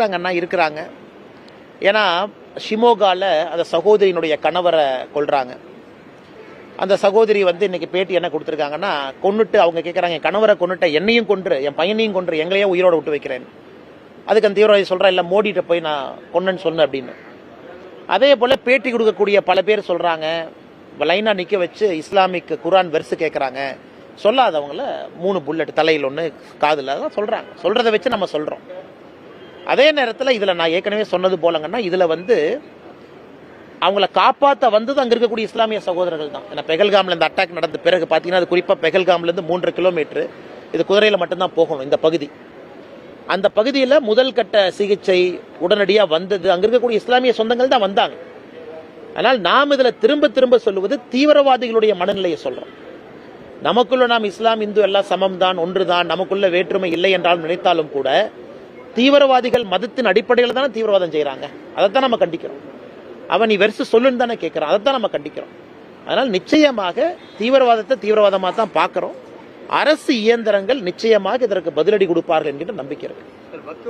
அண்ணா இருக்கிறாங்க. ஏன்னா ஷிமோகாவில் அந்த சகோதரியினுடைய கணவரை கொள்கிறாங்க அந்த சகோதரி வந்து இன்னைக்கு பேட்டி என்ன கொடுத்துருக்காங்கன்னா கொண்டுட்டு அவங்க கேட்குறாங்க என் கணவரை கொண்டுட்ட என்னையும் கொன்று என் பையனையும் கொன்று எங்களையே உயிரோடு விட்டு வைக்கிறேன். அதுக்கு அந்த தீவிரவாதி சொல்கிறேன் இல்லை மோடிட்ட போய் நான் கொன்னேன்னு சொன்னேன் அப்படின்னு. அதே போல் பேட்டி கொடுக்கக்கூடிய பல பேர் சொல்கிறாங்க லைனாக நிற்க வச்சு இஸ்லாமிக் குரான் வெர்ஸு கேட்குறாங்க சொல்லாதவங்கள மூணு புல்லட் தலையில் ஒன்று காதில் தான் சொல்கிறாங்க சொல்கிறத வச்சு நம்ம சொல்கிறோம் அதே நேரத்தில் இதில் நான் ஏற்கனவே சொன்னது போலங்கன்னா இதில் வந்து அவங்கள காப்பாற்ற வந்தது அங்கே இருக்கக்கூடிய இஸ்லாமிய சகோதரர்கள் தான். ஏன்னா பெகல்காமில் இந்த அட்டாக் நடந்த பிறகு பார்த்தீங்கன்னா அது குறிப்பாக பெகல்காம்லேருந்து மூன்று கிலோமீட்டர் இது குதிரையில் மட்டும்தான் போகணும் இந்த பகுதி. அந்த பகுதியில் முதல் கட்ட சிகிச்சை உடனடியாக வந்தது. அங்கே இருக்கக்கூடிய இஸ்லாமிய சொந்தங்கள் தான் வந்தாங்க. ஆனால் நாம் இதில் திரும்ப திரும்ப சொல்லுவது தீவிரவாதிகளுடைய மனநிலையை சொல்கிறோம் நமக்குள்ள நாம் இஸ்லாம் இந்து எல்லாம் சமம் தான் ஒன்று தான் நமக்குள்ள வேற்றுமை இல்லை என்றாலும் நினைத்தாலும் கூட தீவிரவாதிகள் மதத்தின் அடிப்படையில் தானே தீவிரவாதம் செய்கிறாங்க அதைத்தான் நம்ம கண்டிக்கிறோம். அவன் நீ வெறுசு சொல்லுன்னு தானே கேட்குறான் அதைத்தான் நம்ம கண்டிக்கிறோம். அதனால் நிச்சயமாக தீவிரவாதத்தை தீவிரவாதமாக தான் பார்க்குறோம். அரசு இயந்திரங்கள் நிச்சயமாக இதற்கு பதிலடி கொடுப்பார்கள் என்கிற நம்பிக்கை இருக்கு.